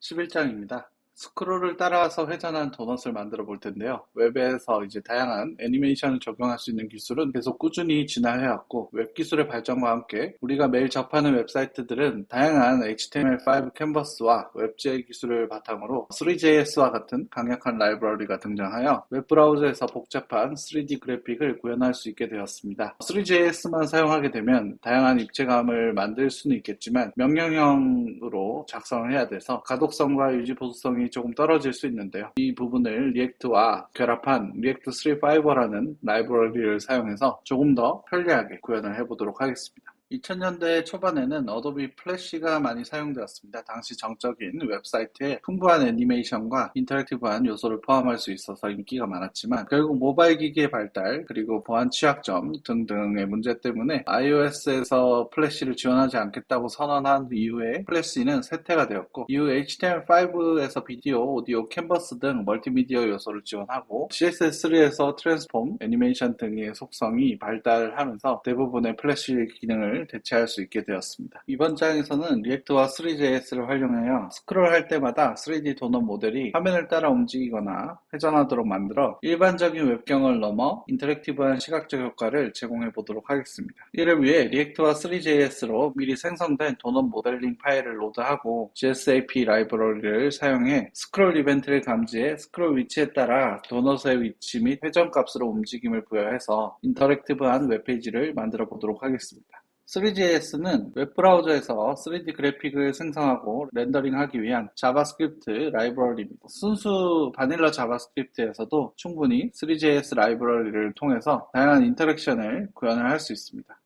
11장입니다. 스크롤을 따라서 회전한 도넛을 만들어 볼 텐데요. 웹에서 이제 다양한 애니메이션을 적용할 수 있는 기술은 계속 꾸준히 진화해왔고 웹 기술의 발전과 함께 우리가 매일 접하는 웹사이트들은 다양한 HTML5 캔버스와 웹GL 기술을 바탕으로 3JS와 같은 강력한 라이브러리가 등장하여 웹브라우저에서 복잡한 3D 그래픽을 구현할 수 있게 되었습니다. 3JS만 사용하게 되면 다양한 입체감을 만들 수는 있겠지만 명령형으로 작성을 해야 돼서 가독성과 유지 보수성이 조금 떨어질 수 있는데요. 이 부분을 리액트와 결합한 리액트 3.5라는 라이브러리를 사용해서 조금 더 편리하게 구현을 해보도록 하겠습니다. 2000년대 초반에는 어도비 플래시가 많이 사용되었습니다. 당시 정적인 웹사이트에 풍부한 애니메이션과 인터랙티브한 요소를 포함할 수 있어서 인기가 많았지만 결국 모바일 기기의 발달 그리고 보안 취약점 등등의 문제 때문에 iOS에서 플래시를 지원하지 않겠다고 선언한 이후에 플래시는 쇠퇴가 되었고 이후 HTML5에서 비디오, 오디오, 캔버스 등 멀티미디어 요소를 지원하고 CSS3에서 트랜스폼, 애니메이션 등의 속성이 발달하면서 대부분의 플래시 기능을 대체할 수 있게 되었습니다. 이번 장에서는 리액트와 3JS를 활용하여 스크롤할 때마다 3D 도넛 모델이 화면을 따라 움직이거나 회전하도록 만들어 일반적인 웹경을 넘어 인터랙티브한 시각적 효과를 제공해 보도록 하겠습니다. 이를 위해 리액트와 3JS로 미리 생성된 도넛 모델링 파일을 로드하고 GSAP 라이브러리를 사용해 스크롤 이벤트를 감지해 스크롤 위치에 따라 도넛의 위치 및 회전 값으로 움직임을 부여해서 인터랙티브한 웹페이지를 만들어 보도록 하겠습니다. 3JS는 웹브라우저에서 3D 그래픽을 생성하고 렌더링하기 위한 자바스크립트 라이브러리입니다. 순수 바닐라 자바스크립트에서도 충분히 3JS 라이브러리를 통해서 다양한 인터랙션을 구현을 할 수 있습니다.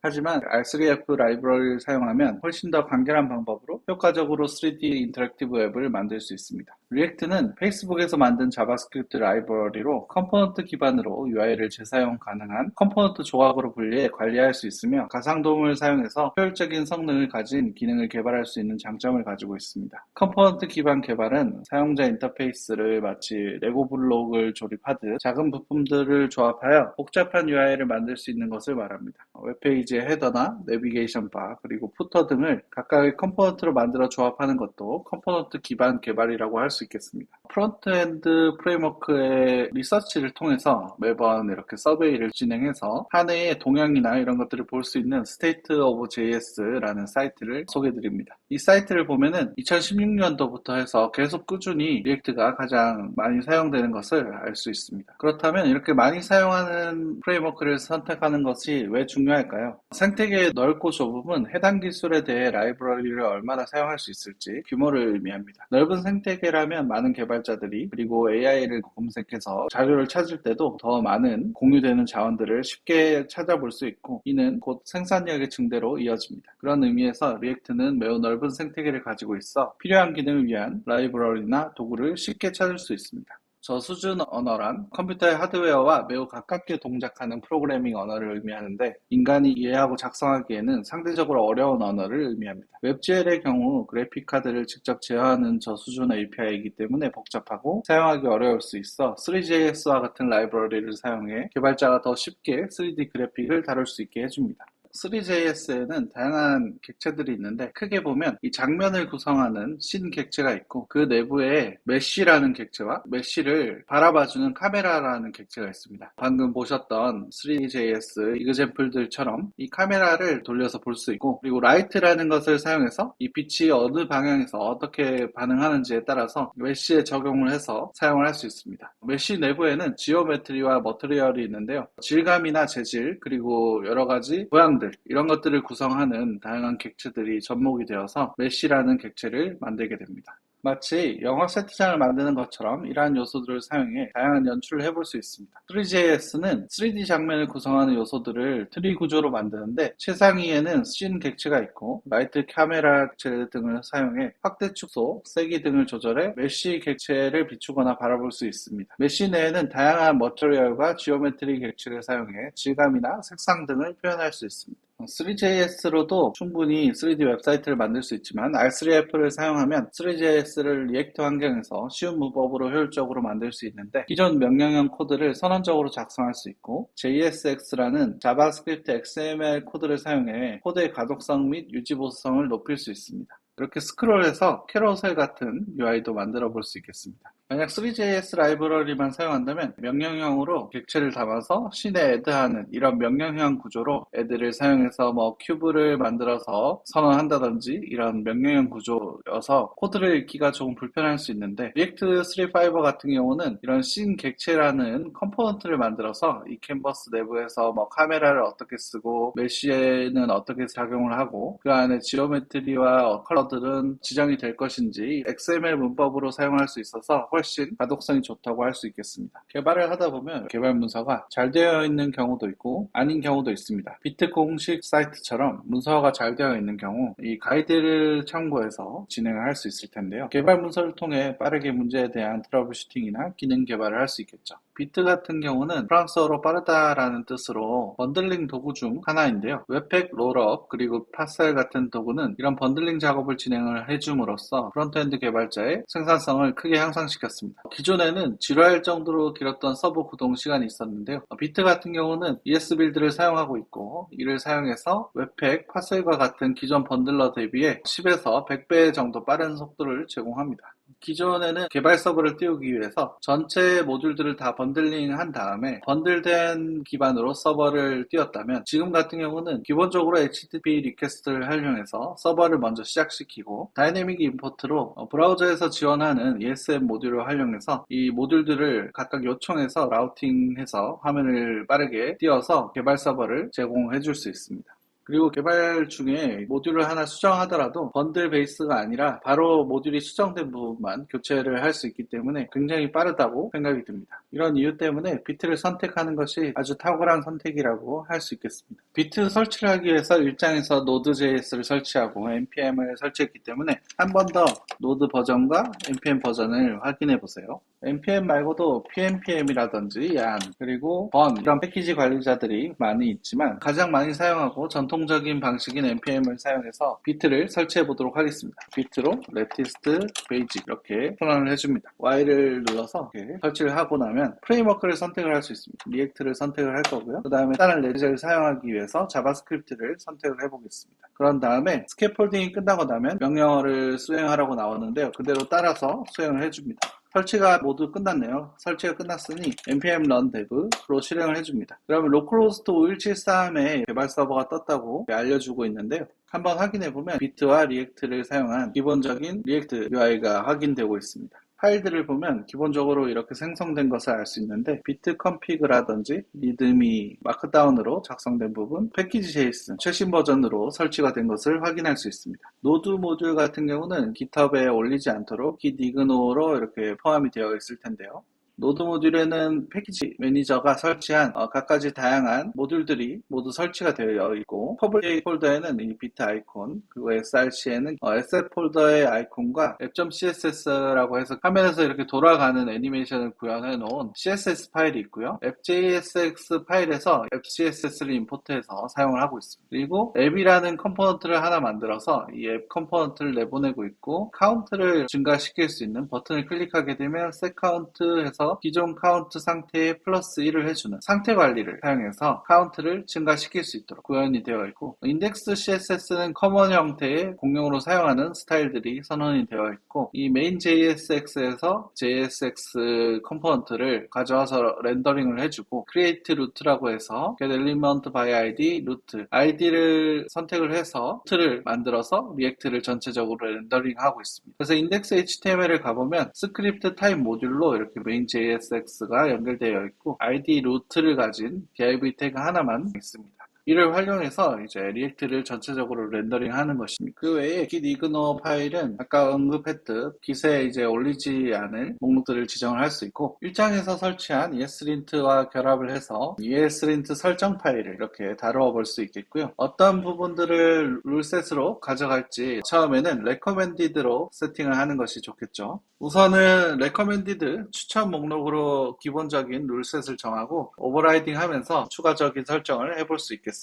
하지만 R3F 라이브러리를 사용하면 훨씬 더 간결한 방법으로 효과적으로 3D 인터랙티브 웹을 만들 수 있습니다. 리액트는 페이스북에서 만든 자바스크립트 라이브러리로 컴포넌트 기반으로 UI를 재사용 가능한 컴포넌트 조각으로 분리해 관리할 수 있으며 가상 도움을 사용해서 효율적인 성능을 가진 기능을 개발할 수 있는 장점을 가지고 있습니다. 컴포넌트 기반 개발은 사용자 인터페이스를 마치 레고 블록을 조립하듯 작은 부품들을 조합하여 복잡한 UI를 만들 수 있는 것을 말합니다. 웹페이지의 헤더나 내비게이션 바 그리고 푸터 등을 각각의 컴포넌트로 만들어 조합하는 것도 컴포넌트 기반 개발이라고 할 수 있 겠습니다. 프론트엔드 프레임워크의 리서치를 통해서 매번 이렇게 서베이를 진행해서 한 해의 동향이나 이런 것들을 볼 수 있는 State of JS라는 사이트를 소개드립니다. 이 사이트를 보면은 2016년도부터 해서 계속 꾸준히 리액트가 가장 많이 사용되는 것을 알 수 있습니다. 그렇다면 이렇게 많이 사용하는 프레임워크를 선택하는 것이 왜 중요할까요? 생태계의 넓고 좁음은 해당 기술에 대해 라이브러리를 얼마나 사용할 수 있을지 규모를 의미합니다. 넓은 생태계라면 많은 개발자들이 그리고 AI를 검색해서 자료를 찾을 때도 더 많은 공유되는 자원들을 쉽게 찾아볼 수 있고 이는 곧 생산력의 증대로 이어집니다. 그런 의미에서 리액트는 매우 넓은 생태계를 가지고 있어 필요한 기능을 위한 라이브러리나 도구를 쉽게 찾을 수 있습니다. 저수준 언어란 컴퓨터의 하드웨어와 매우 가깝게 동작하는 프로그래밍 언어를 의미하는데 인간이 이해하고 작성하기에는 상대적으로 어려운 언어를 의미합니다. 웹GL의 경우 그래픽 카드를 직접 제어하는 저수준 API이기 때문에 복잡하고 사용하기 어려울 수 있어 3JS와 같은 라이브러리를 사용해 개발자가 더 쉽게 3D 그래픽을 다룰 수 있게 해줍니다. 3JS에는 다양한 객체들이 있는데 크게 보면 이 장면을 구성하는 신 객체가 있고 그 내부에 메쉬라는 객체와 메쉬를 바라봐주는 카메라라는 객체가 있습니다. 방금 보셨던 3JS 이그젠플들처럼 이 카메라를 돌려서 볼 수 있고 그리고 라이트라는 것을 사용해서 이 빛이 어느 방향에서 어떻게 반응하는지에 따라서 메쉬에 적용을 해서 사용을 할 수 있습니다. 메쉬 내부에는 지오메트리와 머트리얼이 있는데요. 질감이나 재질 그리고 여러 가지 모양들 이런 것들을 구성하는 다양한 객체들이 접목이 되어서 메쉬라는 객체를 만들게 됩니다. 마치 영화 세트장을 만드는 것처럼 이러한 요소들을 사용해 다양한 연출을 해볼 수 있습니다. 3JS는 3D 장면을 구성하는 요소들을 트리 구조로 만드는데 최상위에는 씬 객체가 있고 라이트 카메라 객체 등을 사용해 확대 축소, 세기 등을 조절해 메쉬 객체를 비추거나 바라볼 수 있습니다. 메쉬 내에는 다양한 머터리얼과 지오메트리 객체를 사용해 질감이나 색상 등을 표현할 수 있습니다. 3JS로도 충분히 3D 웹사이트를 만들 수 있지만 R3F를 사용하면 3JS를 리액트 환경에서 쉬운 문법으로 효율적으로 만들 수 있는데 기존 명령형 코드를 선언적으로 작성할 수 있고 JSX라는 자바스크립트 XML 코드를 사용해 코드의 가독성 및 유지 보수성을 높일 수 있습니다. 이렇게 스크롤해서 캐러셀 같은 UI도 만들어 볼 수 있겠습니다. 만약 3JS 라이브러리만 사용한다면 명령형으로 객체를 담아서 씬에 애드하는 이런 명령형 구조로 애드를 사용해서 뭐 큐브를 만들어서 선언한다든지 이런 명령형 구조여서 코드를 읽기가 조금 불편할 수 있는데 리액트 3.5 같은 경우는 이런 씬 객체라는 컴포넌트를 만들어서 이 캔버스 내부에서 뭐 카메라를 어떻게 쓰고 메쉬에는 어떻게 작용을 하고 그 안에 지오메트리와 컬러들은 지정이 될 것인지 XML 문법으로 사용할 수 있어서 훨씬 가독성이 좋다고 할 수 있겠습니다. 개발을 하다 보면 개발 문서가 잘 되어 있는 경우도 있고 아닌 경우도 있습니다. 비트 공식 사이트처럼 문서가 잘 되어 있는 경우 이 가이드를 참고해서 진행을 할 수 있을 텐데요. 개발 문서를 통해 빠르게 문제에 대한 트러블 슈팅이나 기능 개발을 할 수 있겠죠. 비트 같은 경우는 프랑스어로 빠르다라는 뜻으로 번들링 도구 중 하나인데요. 웹팩, 롤업, 그리고 파셀 같은 도구는 이런 번들링 작업을 진행을 해줌으로써 프론트엔드 개발자의 생산성을 크게 향상시켰습니다. 기존에는 지루할 정도로 길었던 서버 구동 시간이 있었는데요. 비트 같은 경우는 ES 빌드를 사용하고 있고 이를 사용해서 웹팩, 파셀과 같은 기존 번들러 대비해 10에서 100배 정도 빠른 속도를 제공합니다. 기존에는 개발 서버를 띄우기 위해서 전체 모듈들을 다 번들링 한 다음에 번들된 기반으로 서버를 띄웠다면 지금 같은 경우는 기본적으로 HTTP 리퀘스트를 활용해서 서버를 먼저 시작시키고 다이내믹 임포트로 브라우저에서 지원하는 ESM 모듈을 활용해서 이 모듈들을 각각 요청해서 라우팅해서 화면을 빠르게 띄워서 개발 서버를 제공해 줄 수 있습니다. 그리고 개발 중에 모듈을 하나 수정하더라도 번들 베이스가 아니라 바로 모듈이 수정된 부분만 교체를 할 수 있기 때문에 굉장히 빠르다고 생각이 듭니다. 이런 이유 때문에 비트를 선택하는 것이 아주 탁월한 선택이라고 할 수 있겠습니다. 비트 설치를 하기 위해서 일장에서 Node.js를 설치하고 npm을 설치했기 때문에 한 번더 노드 버전과 npm 버전을 확인해 보세요. npm 말고도 pnpm이라든지 yan 그리고 번 이런 패키지 관리자들이 많이 있지만 가장 많이 사용하고 전통적인 방식인 npm을 사용해서 비트를 설치해 보도록 하겠습니다. 비트로 latest basic 이렇게 선언을 해줍니다. Y를 눌러서 설치를 하고 나면 프레임워크를 선택을 할 수 있습니다. 리액트를 선택을 할 거고요. 그 다음에 다른 레저를 사용하기 위해서 자바스크립트를 선택을 해보겠습니다. 그런 다음에 스캐폴딩이 끝나고 나면 명령어를 수행하라고 나오는데요. 그대로 따라서 수행을 해줍니다. 설치가 모두 끝났네요. 설치가 끝났으니 npm run dev로 실행을 해줍니다. 그러면 localhost 5173에 개발 서버가 떴다고 알려주고 있는데요. 한번 확인해보면 비트와 리액트를 사용한 기본적인 리액트 UI가 확인되고 있습니다. 파일들을 보면 기본적으로 이렇게 생성된 것을 알 수 있는데 비트 컴피그라든지 리드미 마크다운으로 작성된 부분 패키지 JSON 최신 버전으로 설치가 된 것을 확인할 수 있습니다. 노드 모듈 같은 경우는 GitHub에 올리지 않도록 gitignore 이렇게 포함이 되어 있을 텐데요. 노드 모듈에는 패키지 매니저가 설치한 어, 각가지 다양한 모듈들이 모두 설치가 되어 있고 퍼블릭 폴더에는 이 비트 아이콘 그리고 src에는 어, SF 폴더의 아이콘과 app.css라고 해서 화면에서 이렇게 돌아가는 애니메이션을 구현해 놓은 CSS 파일이 있고요. app.jsx 파일에서 app.css를 임포트해서 사용을 하고 있습니다. 그리고 앱이라는 컴포넌트를 하나 만들어서 이 앱 컴포넌트를 내보내고 있고 카운트를 증가시킬 수 있는 버튼을 클릭하게 되면 setCount해서 기존 카운트 상태에 플러스 1을 해주는 상태 관리를 사용해서 카운트를 증가시킬 수 있도록 구현이 되어 있고 인덱스 CSS는 커먼 형태의 공용으로 사용하는 스타일들이 선언이 되어 있고 이 메인 JSX에서 JSX 컴포넌트를 가져와서 렌더링을 해주고 create root라고 해서 get element by id root id를 선택을 해서 루트를 만들어서 리액트를 전체적으로 렌더링하고 있습니다. 그래서 인덱스 HTML을 가보면 스크립트 타입 모듈로 이렇게 메인 JSX가 연결되어 있고 id 루트를 가진 div 태그 하나만 있습니다. 이를 활용해서 이제 리액트를 전체적으로 렌더링 하는 것입니다. 그 외에 git ignore 파일은 아까 언급했듯 깃에 이제 올리지 않을 목록들을 지정을 할 수 있고 일장에서 설치한 ESLint와 결합을 해서 ESLint 설정 파일을 이렇게 다루어 볼 수 있겠고요. 어떤 부분들을 룰셋으로 가져갈지 처음에는 recommended로 세팅을 하는 것이 좋겠죠. 우선은 recommended 추천 목록으로 기본적인 룰셋을 정하고 오버라이딩 하면서 추가적인 설정을 해볼 수 있겠습니다.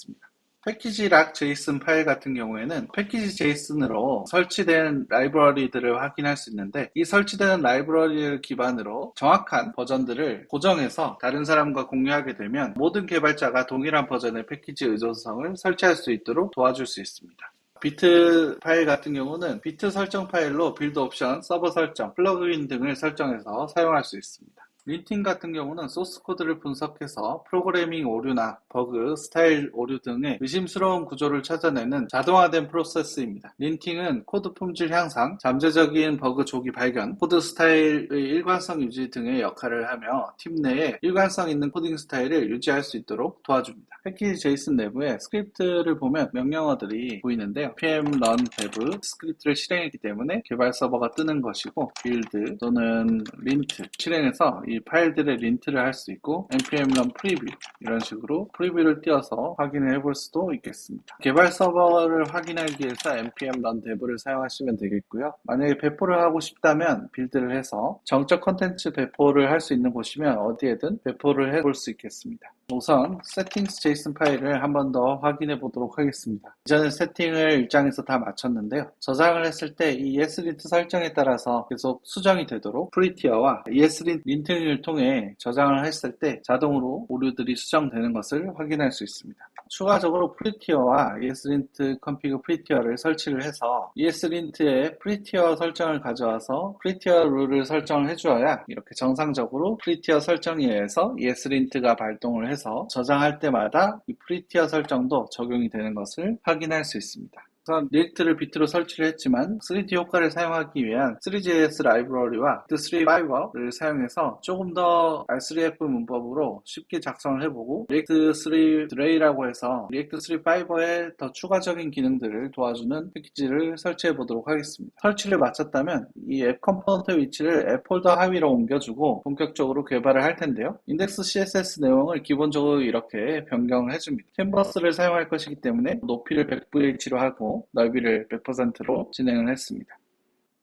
패키지 락 제이슨 파일 같은 경우에는 패키지 제이슨으로 설치된 라이브러리들을 확인할 수 있는데 이 설치되는 라이브러리를 기반으로 정확한 버전들을 고정해서 다른 사람과 공유하게 되면 모든 개발자가 동일한 버전의 패키지 의존성을 설치할 수 있도록 도와줄 수 있습니다. 비트 파일 같은 경우는 비트 설정 파일로 빌드 옵션, 서버 설정, 플러그인 등을 설정해서 사용할 수 있습니다. 린팅 같은 경우는 소스 코드를 분석해서 프로그래밍 오류나 버그, 스타일 오류 등의 의심스러운 구조를 찾아내는 자동화된 프로세스입니다. 린팅은 코드 품질 향상, 잠재적인 버그 조기 발견, 코드 스타일의 일관성 유지 등의 역할을 하며 팀 내에 일관성 있는 코딩 스타일을 유지할 수 있도록 도와줍니다. 패키지 제이슨 내부에 스크립트를 보면 명령어들이 보이는데요. npm run dev 스크립트를 실행했기 때문에 개발 서버가 뜨는 것이고 build 또는 lint 실행해서 이 파일들의 린트를 할 수 있고 npm run preview 이런 식으로 프리뷰를 띄워서 확인을 해볼 수도 있겠습니다. 개발 서버를 확인하기 위해서 npm run dev를 사용하시면 되겠고요. 만약에 배포를 하고 싶다면 빌드를 해서 정적 컨텐츠 배포를 할 수 있는 곳이면 어디에든 배포를 해볼 수 있겠습니다. 우선 settings JSON 파일을 한 번 더 확인해 보도록 하겠습니다. 이전에 세팅을 일장에서 다 마쳤는데요. 저장을 했을 때 이 ESLint 설정에 따라서 계속 수정이 되도록 프리티어와 ESLint 린팅을 통해 저장을 했을 때 자동으로 오류들이 수정되는 것을 확인할 수 있습니다. 추가적으로 프리티어와 ESLint config 프리티어를 설치를 해서 ESLint의 프리티어 설정을 가져와서 프리티어 룰을 설정을 해주어야 이렇게 정상적으로 프리티어 설정에 의해서 ESLint가 발동을 해서 저장할 때마다 이 프리티어 설정도 적용이 되는 것을 확인할 수 있습니다. 우선 리액트를 비트로 설치를 했지만 3D 효과를 사용하기 위한 3JS 라이브러리와 리액트3 파이버를 사용해서 조금 더 R3F 문법으로 쉽게 작성을 해보고 리액트3 드레이라고 해서 리액트3 파이버의 더 추가적인 기능들을 도와주는 패키지를 설치해 보도록 하겠습니다. 설치를 마쳤다면 이 앱 컴포넌트 위치를 앱 폴더 하위로 옮겨주고 본격적으로 개발을 할 텐데요. 인덱스 CSS 내용을 기본적으로 이렇게 변경을 해줍니다. 캔버스를 사용할 것이기 때문에 높이를 100VH로 하고 넓이를 100%로 진행을 했습니다.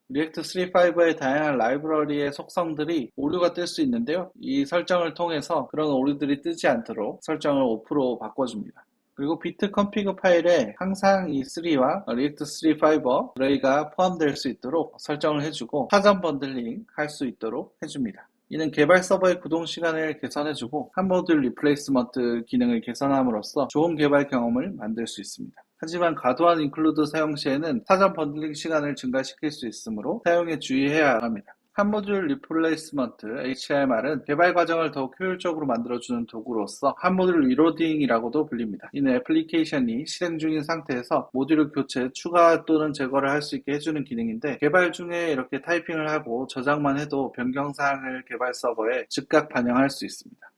리액트 3.5의 다양한 라이브러리의 속성들이 오류가 뜰 수 있는데요. 이 설정을 통해서 그런 오류들이 뜨지 않도록 설정을 5% 바꿔줍니다. 그리고 비트 컨피그 파일에 항상 이 3와 리액트 3 파이버 드레이가 포함될 수 있도록 설정을 해주고 사전 번들링 할 수 있도록 해줍니다. 이는 개발 서버의 구동 시간을 개선해주고 한 모듈 리플레이스먼트 기능을 개선함으로써 좋은 개발 경험을 만들 수 있습니다. 하지만 과도한 인클루드 사용 시에는 사전 번들링 시간을 증가시킬 수 있으므로 사용에 주의해야 합니다. 한 모듈 리플레이스먼트 HRMR은 개발 과정을 더욱 효율적으로 만들어주는 도구로서 한 모듈 리로딩이라고도 불립니다. 이는 애플리케이션이 실행 중인 상태에서 모듈 교체, 추가 또는 제거를 할 수 있게 해주는 기능인데 개발 중에 이렇게 타이핑을 하고 저장만 해도 변경 사항을 개발 서버에 즉각 반영할 수 있습니다.